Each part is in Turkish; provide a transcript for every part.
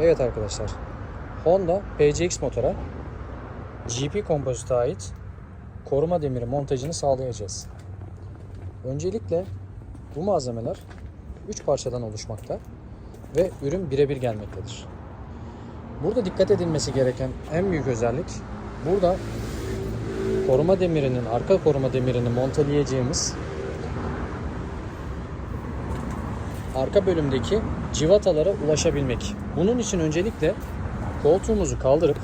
Evet arkadaşlar. Honda PCX motora GP kompozite ait koruma demiri montajını sağlayacağız. Öncelikle bu malzemeler 3 parçadan oluşmakta ve ürün birebir gelmektedir. Burada dikkat edilmesi gereken en büyük özellik burada koruma demirinin, arka koruma demirini monteleyeceğimiz arka bölümdeki civatalara ulaşabilmek. Bunun için öncelikle koltuğumuzu kaldırıp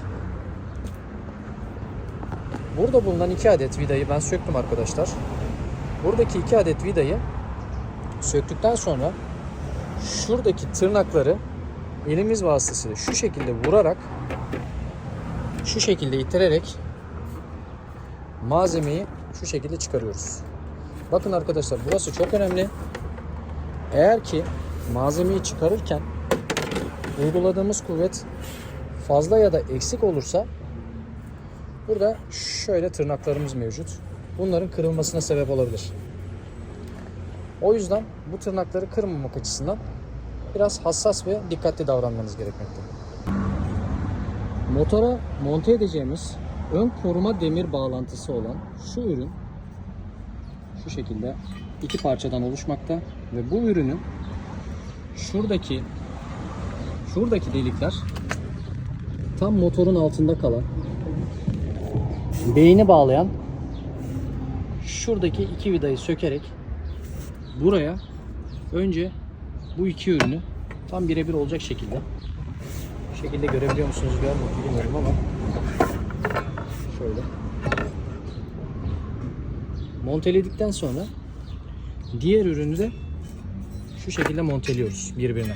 burada bulunan iki adet vidayı ben söktüm arkadaşlar. Buradaki iki adet vidayı söktükten sonra şuradaki tırnakları elimiz vasıtasıyla şu şekilde vurarak şu şekilde ittirerek malzemeyi şu şekilde çıkarıyoruz. Bakın arkadaşlar burası çok önemli. Eğer ki malzemeyi çıkarırken uyguladığımız kuvvet fazla ya da eksik olursa burada şöyle tırnaklarımız mevcut. Bunların kırılmasına sebep olabilir. O yüzden bu tırnakları kırmamak açısından biraz hassas ve dikkatli davranmanız gerekmekte. Motora monte edeceğimiz ön koruma demir bağlantısı olan şu ürün şu şekilde iki parçadan oluşmakta ve bu ürünün şuradaki şuradaki delikler tam motorun altında kalan beyni bağlayan şuradaki iki vidayı sökerek buraya önce bu iki ürünü tam birebir olacak şekilde bu şekilde görebiliyor musunuz bilmiyorum ama şöyle. Monteledikten sonra diğer ürünü de şu şekilde monteliyoruz birbirine.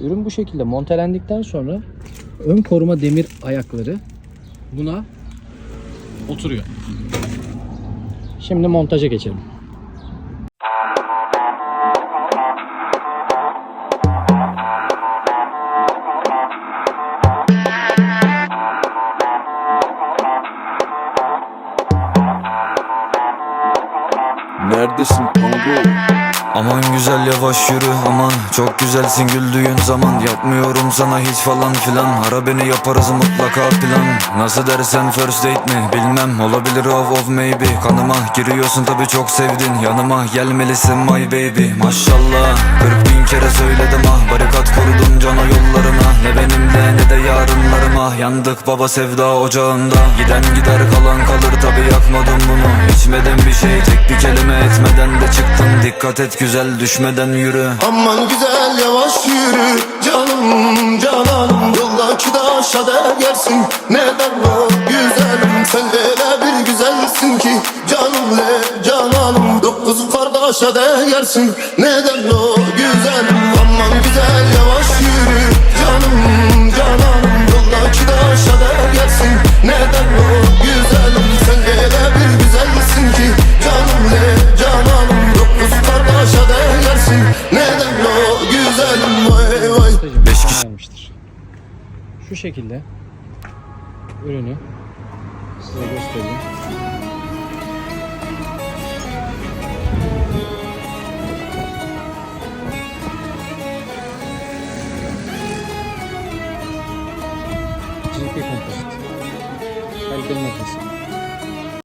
Ürün bu şekilde montelendikten sonra ön koruma demir ayakları buna oturuyor. Şimdi montaja geçelim. Neredesin Kongo? Aman güzel yavaş yürü aman. Çok güzelsin güldüğün zaman. Yapmıyorum sana hiç falan filan. Ara beni yaparız mutlaka plan. Nasıl dersen first date mi bilmem. Olabilir of of maybe. Kanıma giriyorsun tabi çok sevdin. Yanıma gelmelisin my baby. Maşallah. 40 bin kere söyledim ah. Barikat korudum cana yollarına. Ne benimle ne de yarınlarıma Yandık baba sevda ocağında. Giden gider kalan kalır tabi yakmadım bunu. İçmedim bir şey tek bir kelime etmeden de çıktım. Dikkat et güzel düşmeden yürü. Aman güzel yavaş yürü. Canım cananım Yoldaki taşa değersin Neden o güzelim Sen öyle bir güzelsin ki. Canım le cananım Dokuz kardeşe değersin Neden o güzelim gelmiştir. Şu şekilde ürünü size göstereyim. Çizgi kompozit. Kaliteli makinesi.